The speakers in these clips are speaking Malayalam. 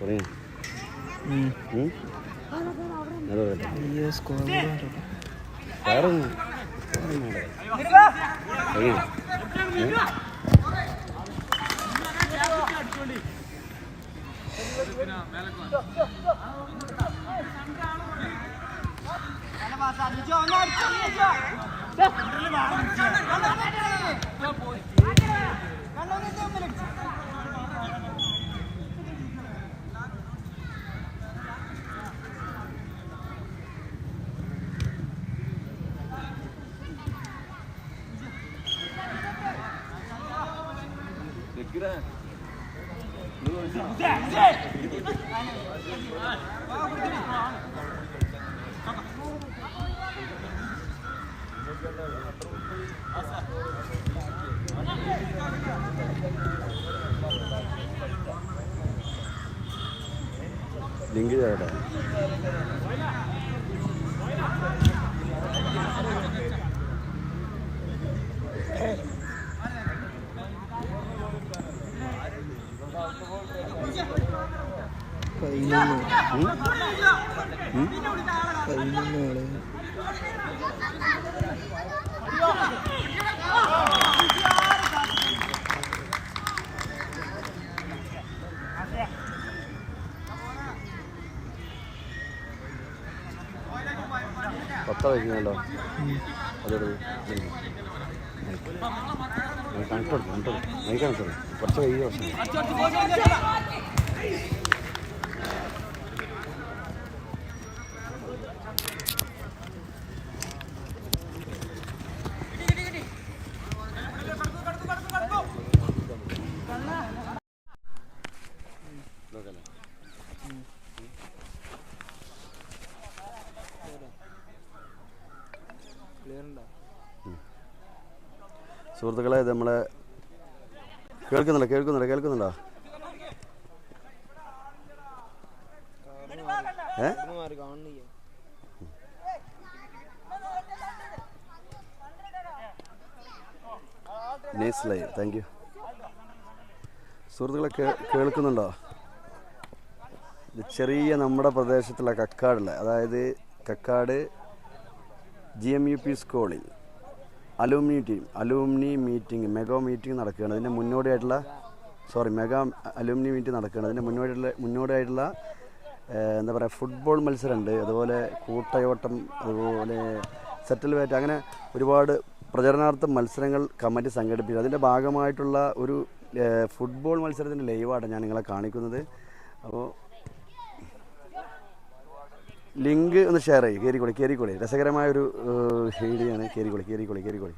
തുടങ്ങി അത് പറയട്ടെ സ്കോർ വേറൊന്നും തുടങ്ങി ലിങ്ക് ചെയ്തോട്ടെ പതിനൊന്ന് ഉം? ഉം? പതിനൊന്ന് ആൾ പത്ത വയ്ക്കുന്നുണ്ടോ അതെടുത്ത് കണക്ക് കൊടുക്കും കണക്ക് മൈക്ക് കണക്ക് കൊടുക്കും കുറച്ച് വൈകി കുറച്ച് ക്ലിയർ ഉണ്ടോ സുഹൃത്തുക്കളെ ഇത് നമ്മളെ കേൾക്കുന്നുണ്ടോ? കേൾക്കുന്നുണ്ടോ? കേൾക്കുന്നുണ്ടോ? ഏ? Nice thank you. സുഹൃത്തുക്കളെ കേൾക്കുന്നുണ്ടോ? ചെറിയ നമ്മുടെ പ്രദേശത്തുള്ള കക്കാടല്ലേ അതായത് Kakkad G M U P സ്കൂളിൽ. Alumni team alumni meeting mega meeting നടക്കുകയാണ്. അതിന്റെ മുന്നോടിയായിട്ടുള്ള സോറി മെഗാ അലൂമിനി മീറ്റിംഗ് നടക്കുകയാണ്. അതിന്റെ മുന്നോടിയായിട്ടുള്ള മുന്നോടിയായിട്ടുള്ള എന്താ പറയുക ഫുട്ബോൾ മത്സരമുണ്ട്. അതുപോലെ കൂട്ടയോട്ടം അതുപോലെ സെറ്റിൽ ബാറ്റ് അങ്ങനെ ഒരുപാട് പ്രചരണാർത്ഥ മത്സരങ്ങൾ കമ്മിറ്റി സംഘടിപ്പിച്ചു. അതിന്റെ ഭാഗമായിട്ടുള്ള ഒരു ഫുട്ബോൾ മത്സരത്തിന്റെ ലൈവാണ് ഞാൻ നിങ്ങളെ കാണിക്കുന്നത്. അപ്പോൾ ലിങ്ക് ഒന്ന് ഷെയർ ചെയ്യും കയറിക്കോളി കയറിക്കോളി രസകരമായ ഒരു ഷെയ്ഡിയാണ് കയറിക്കോളി കയറിക്കോളി കയറിക്കോളി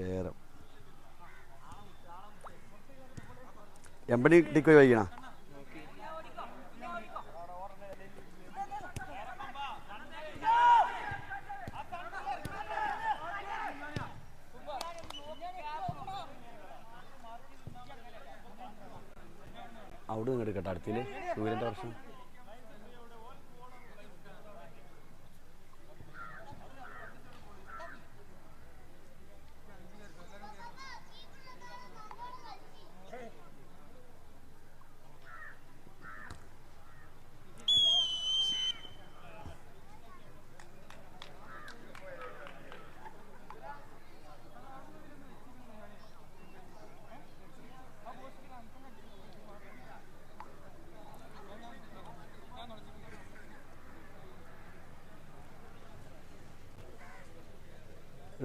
നേരം എമ്പടി ടിക്കോ വൈകണ അവിടെ നിന്ന് എടുക്കട്ടെ അടുത്തിൽ സൂര്യന്റെ വർഷം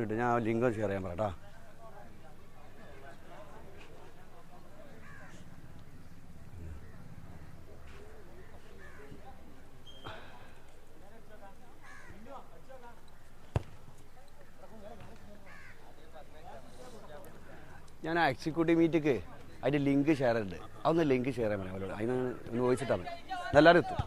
ഇട്ട് ഞാൻ ലിങ്ക് ഷെയർ ചെയ്യാൻ പറയാം ഞാൻ എക്സിക്യൂട്ടീവ് മീറ്റിക്ക് അതിന്റെ ലിങ്ക് ഷെയർ ഉണ്ട് അതൊന്ന് ലിങ്ക് ഷെയർ ചെയ്യാൻ പറയാം അവരോട്. അതിന് ഒന്ന് ചോദിച്ചിട്ടാണ് എല്ലാവരും എത്തും.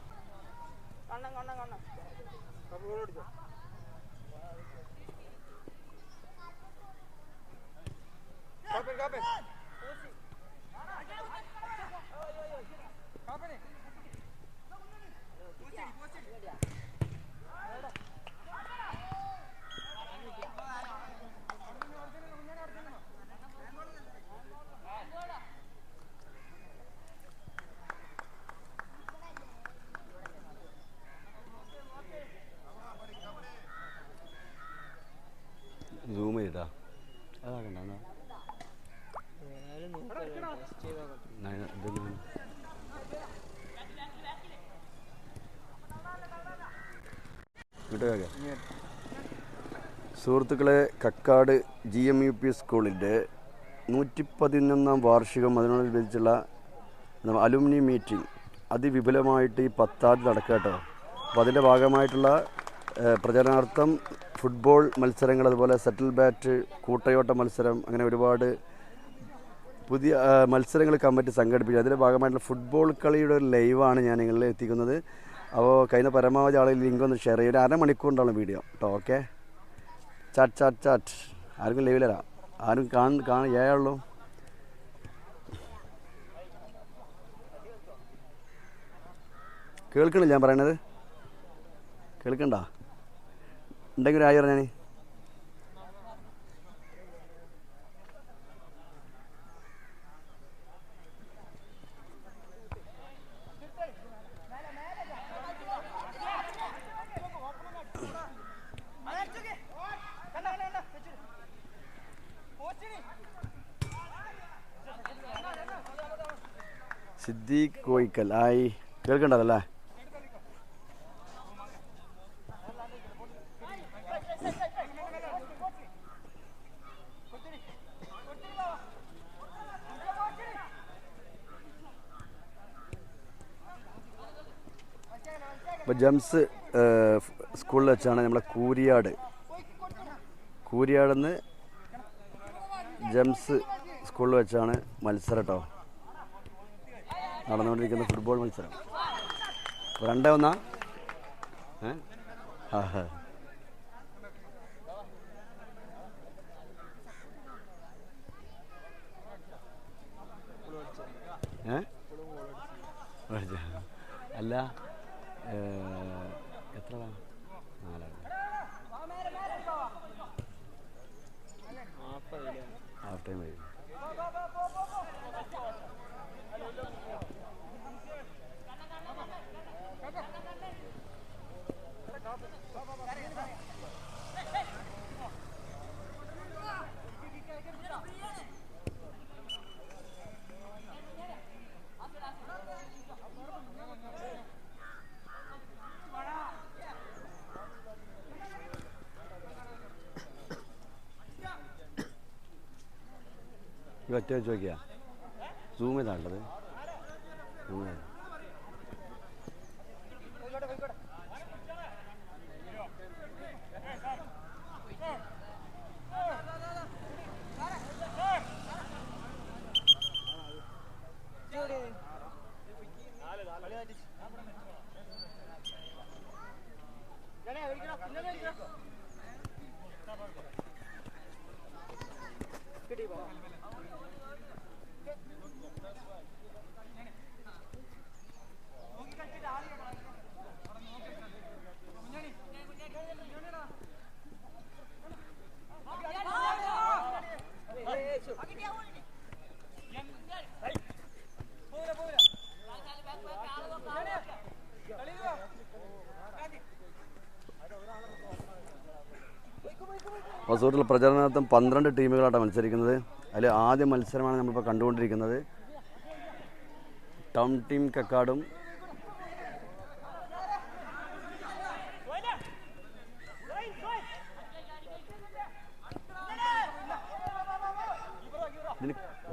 കേൾക്കാം സുഹൃത്തുക്കളെ Kakkad G M U P സ്കൂളിന്റെ നൂറ്റി പതിനൊന്നാം വാർഷികം അതിനോടനുബന്ധിച്ചുള്ള അലുമിനി മീറ്റിംഗ്. അതിവിപുലമായിട്ട് ഈ പത്താം തീയതി നടക്കുക കേട്ടോ. അപ്പോൾ അതിന്റെ ഭാഗമായിട്ടുള്ള പ്രചരണാർത്ഥം ഫുട്ബോൾ മത്സരങ്ങൾ അതുപോലെ സെറ്റിൽ ബാറ്റ് കൂട്ടയോട്ട മത്സരം അങ്ങനെ ഒരുപാട് പുതിയ മത്സരങ്ങൾ കമ്മിറ്റി സംഘടിപ്പിച്ചു. അതിന്റെ ഭാഗമായിട്ടുള്ള ഫുട്ബോൾ കളിയുടെ ഒരു ലൈവാണ് ഞാൻ നിങ്ങളിൽ എത്തിക്കുന്നത്. അപ്പോൾ കഴിഞ്ഞ പരമാവധി ആളെ ലിങ്ക് ഒന്ന് ഷെയർ ചെയ്യും. ഒരു അരമണിക്കൂറിന്റെ വീഡിയോ കേട്ടോ ഓക്കെ ചാറ്റ് ചാറ്റ് ചാറ്റ്. ആർക്കും ലൈവിലരാ ആരും കാണ കാണ ഏഴുള്ളൂ കേൾക്കണില്ല ഞാൻ പറയണത്? കേൾക്കണ്ട? ഉണ്ടെങ്കിൽ ഒരു ആയി പറഞ്ഞാൽ സിദ്ദീഖ് കോയിക്കൽ. ആയി. കേൾക്കണ്ടതല്ലേ? ഇപ്പോൾ ജംസ് സ്കൂളിൽ വെച്ചാണ് നമ്മളെ കൂരിയാട്. കൂരിയാടെന്ന് ജംസ് സ്കൂളിൽ വെച്ചാണ് മത്സരം കേട്ടോ നടന്നുകൊണ്ടിരിക്കുന്ന ഫുട്ബോൾ മത്സരം. രണ്ടേ ഒന്നാ. അല്ല എത്ര നാലാണ് ഹാഫ് 이거 떼 저기야. 줌에 달라네. 줌에. വസൂട്ടിൽ പ്രചരണാർത്ഥം പന്ത്രണ്ട് ടീമുകളാണ് മത്സരിക്കുന്നത്. അതിൽ ആദ്യ മത്സരമാണ് നമ്മളിപ്പോൾ കണ്ടുകൊണ്ടിരിക്കുന്നത്. ടൗൺ ടീം കക്കാടും.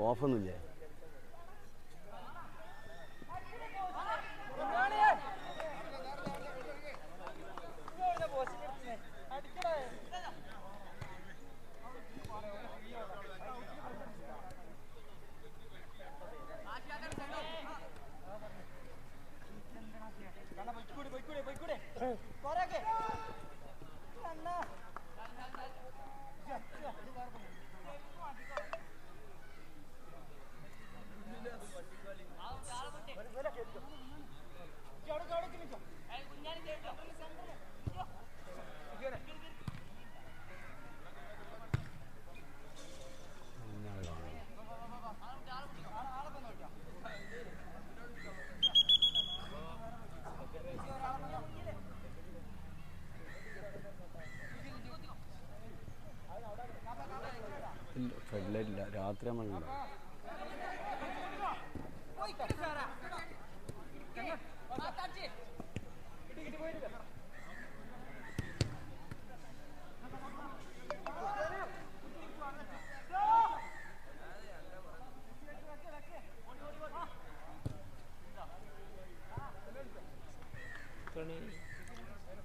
ഓഫൊന്നുമില്ലേ? പണി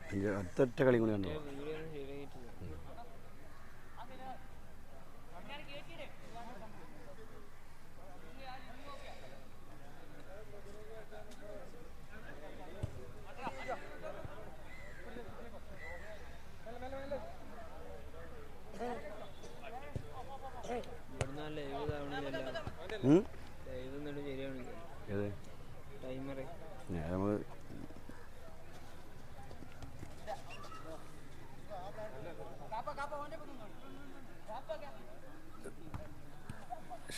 അഞ്ച് അടുത്തൊറ്റ കളി കൂടി കണ്ടോ വീഡിയോ ഒന്നും ശരിയായിട്ടില്ല ഇവിടുന്ന് ആ ലൈവ് ഇതാവണില്ലല്ലോ ഉം? ലൈവ് എന്നിട്ട് ശരിയാവണില്ല ഏത് ടൈമറ് ഞാൻ നമ്മൾ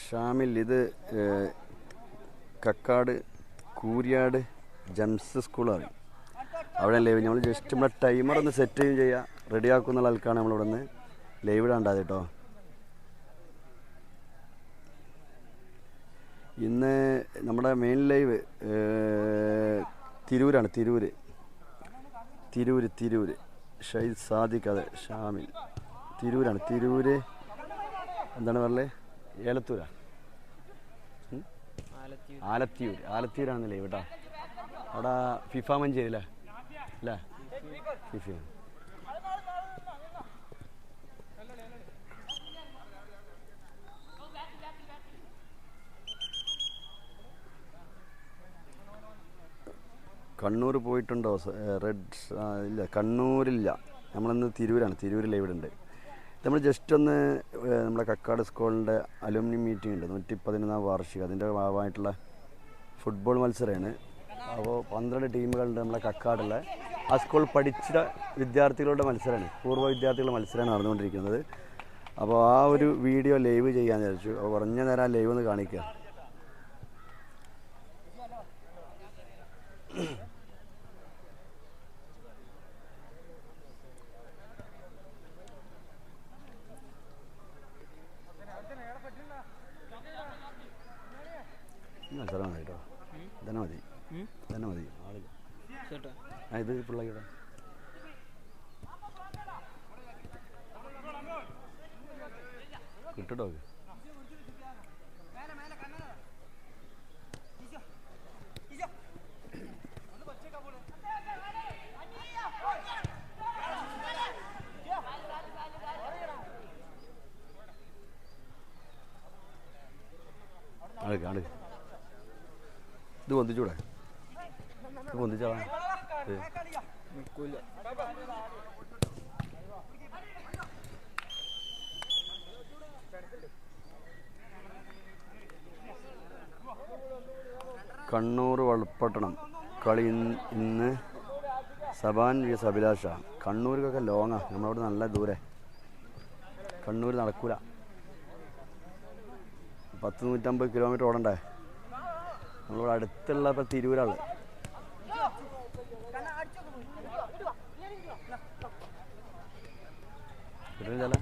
ഷാമിൽ ഇത് കക്കാട് കൂരിയാട് ജംസ് സ്കൂളാണ്. അവിടെ ലൈവ് നമ്മൾ ജസ്റ്റ് നമ്മുടെ ടൈമർ ഒന്ന് സെറ്റ് ചെയ്യും. റെഡി ആക്കുന്ന ആൾക്കാണ് നമ്മളിവിടെ നിന്ന് ലൈവ് ഇടാണ്ടാ കേട്ടോ. ഇന്ന് നമ്മുടെ മെയിൻ ലൈവ് തിരൂരാണ് തിരൂര്. തിരൂര് തിരൂര്. ഷൈദ് സാദിഖ് അതെ ഷാമിൽ. തിരൂരാണ് തിരൂര്. എന്താണ് പറഞ്ഞത്? ഏലത്തൂരാ. ആലത്തി ആലത്തിയൂർ ആലത്തിയൂരാണല്ലേ കേട്ടോ അവിടെ ഫിഫ മഞ്ചേരി അല്ലേ? അല്ലേ ഫിഫ കണ്ണൂർ പോയിട്ടുണ്ടോ? റെഡ് ഇല്ല കണ്ണൂരില്ല. നമ്മളിന്ന് തിരൂരാണ്. തിരൂരിൽ ഇവിടെ ഉണ്ട്. നമ്മൾ ജസ്റ്റ് ഒന്ന് നമ്മുടെ കക്കാട് സ്കൂളിന്റെ അലുമിനി മീറ്റിംഗ് ഉണ്ട്. നൂറ്റി പതിനൊന്നാം വാർഷികം. അതിന്റെ ഭാഗമായിട്ടുള്ള ഫുട്ബോൾ മത്സരമാണ്. അപ്പോൾ പന്ത്രണ്ട് ടീമുകളുണ്ട് നമ്മുടെ കക്കാടുള്ള. ആ സ്കൂൾ പഠിച്ച വിദ്യാർത്ഥികളുടെ മത്സരമാണ്. പൂർവ വിദ്യാർത്ഥികളുടെ മത്സരമാണ് നടന്നുകൊണ്ടിരിക്കുന്നത്. അപ്പോൾ ആ ഒരു വീഡിയോ ലൈവ് ചെയ്യാൻ വിചാരിച്ചു. അപ്പോൾ കുറഞ്ഞ നേരം ലൈവ് ഒന്ന് കാണിക്കുക ഈ മത്സരം മതി കേട്ടോ തന്നെ മതി ഉം? തന്നെ മതി ആൾ ചേട്ടാ ആ ഇത് പിള്ളേരുടെ. കിട്ടട്ടോ? അടുക്ക അടുക്ക ഇത് പൊന്തിച്ചൂടെ? ഇത് പൊന്തിച്ചാ ഇത് കണ്ണൂർ വളപ്പട്ടണം. കളി ഇന്ന് സബാൻ വി അഭിലാഷ. കണ്ണൂർക്കൊക്കെ ലോങ്ങാ. നമ്മളവിടെ നല്ല ദൂരെ. കണ്ണൂർ നടക്കൂല. പത്ത് നൂറ്റമ്പത് കിലോമീറ്റർ ഓടണ്ടേ? നമ്മളിവിടെ അടുത്തുള്ള ഇപ്പം തിരൂരാൾ. കിട്ടുന്നില്ല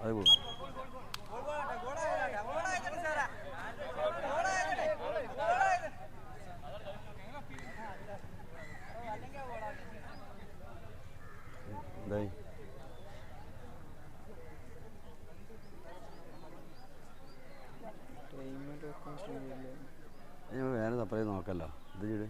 അത് പോകും വേറെ തപ്പറേ നോക്കല്ലോ. ഇത് ചെയ്ത്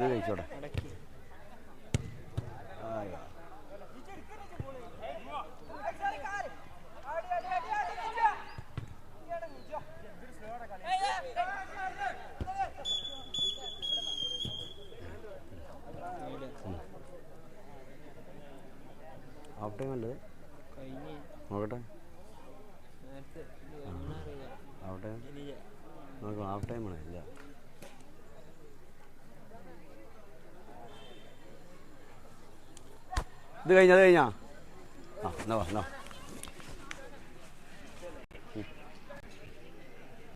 ഇത് കഴിച്ചോട്ടെ അടക്കി ആയി. ഇവിടെ ഹാഫ് ടൈം അല്ലേ കഴിഞ്ഞ് നോക്കട്ടെ നേരത്തെ ഇത് എണ്ണറിയാം ഹാഫ് ടൈം ഇല്ല നോക്കാം ഹാഫ് ടൈം ആണ് ഇല്ല ഇത് കഴിഞ്ഞാ ഇത് കഴിഞ്ഞാ ആ എന്നാ വാ, എന്നാ വാ.